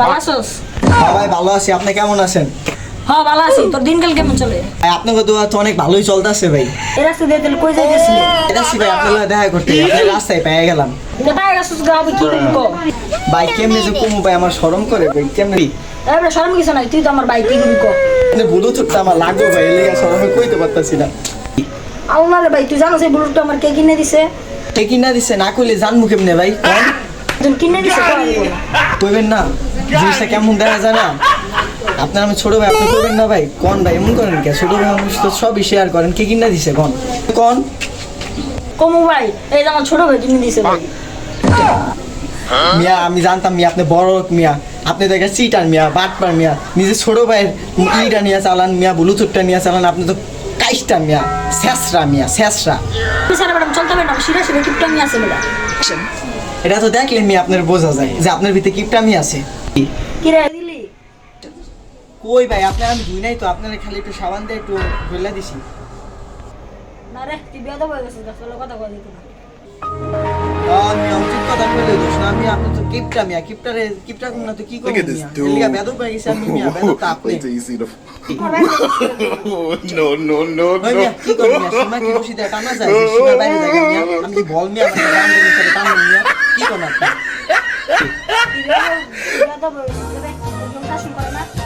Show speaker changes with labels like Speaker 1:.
Speaker 1: ভালো আছোস?
Speaker 2: হ্যাঁ ভাই ভালো আছি। আপনি কেমন আছেন?
Speaker 1: হ্যাঁ ভালো আছি। তোর দিনকাল কেমন চলে?
Speaker 2: ভাই আপনাকে তো তো অনেক ভালোই চলতেছে ভাই।
Speaker 1: রাস্তা দিয়ে তাহলে কই যাইতেছিলি?
Speaker 2: এটা সি ভাই আপনার দেখা করতে আপনার রাস্তায় পেয়ে গেলাম।
Speaker 1: কোথায় গেছিস গা আমি কি করব?
Speaker 2: ভাই কেমনে যে কমু ভাই আমার শরম করে ভাই কেমনে?
Speaker 1: এবারে শরম কিছু নাই। তুই তো আমার ভাই কি। করবি ক
Speaker 2: ব্লুটুথটা আমার লাগবে ভাই এর লেগে শরমে কইতে পারতাছি না।
Speaker 1: আল্লাহ ভাই তুই জানো সেই ব্লুটুথটা আমার কে কিনে দিছে?
Speaker 2: কে কিনা দিছে? না কইলে জানব কেমনে ভাই? কোন
Speaker 1: কিনে দিছে কই
Speaker 2: কইবেন না। জিনিসটা কেমন দেখা যায় না? আপনার আমি ছোট ভাই আপনি কইবেন না ভাই? কোন ভাই এমন করেন কে? ছোট ভাই মানুষ তো সবই শেয়ার করেন। কে কিনা দিছে কোন? কোন?
Speaker 1: কমু ভাই এই যে আমার ছোট ভাই কিনে দিছে ভাই।
Speaker 2: মিয়া আমি জানতাম মিয়া আপনি বড় লোক মিয়া। আপনি দেখে চিটার মিয়া বাটপার মিয়া। নিজে ছোট ভাইয়ের ইটা নিয়ে চালান মিয়া ব্লুটুথটা নিয়ে চালান। আপনি তো কাইস্টা মিয়া শেষরা মিয়া শেষরা। এটা তো দেখলে মিয়া আপনার বোঝা যায় যে আপনার ভিতরে কিপটামি আছে।
Speaker 1: কি দিলি?
Speaker 2: কই ভাই আপনার আমি ধুই নাই তো আপনার খালি একটু সাবান দিয়ে একটু ধুইলা দিছি।
Speaker 1: না রে তুই বিয়া দেবো গেছিস কথা কয় দিত
Speaker 2: আমি উচিত কথা বলে দোষ না আমি আপনি তো কিপটা মিয়া কিপটারে কিপটা কোন না তো কি করব মিয়া. এলিগা হয়ে গেছে আমি মিয়া বেদব তো আপনি।
Speaker 3: Till you see the. no, no, no,
Speaker 2: মিয়া কি করব মিয়া? সীমা কি বসি দেয়? টানা যায় যে বাইরে যায় মিয়া। আমি বল মিয়া মানে গান দিয়ে সাথে টানা মিয়া। কি কোন আপনি?
Speaker 1: 对呗，不用担心，快点。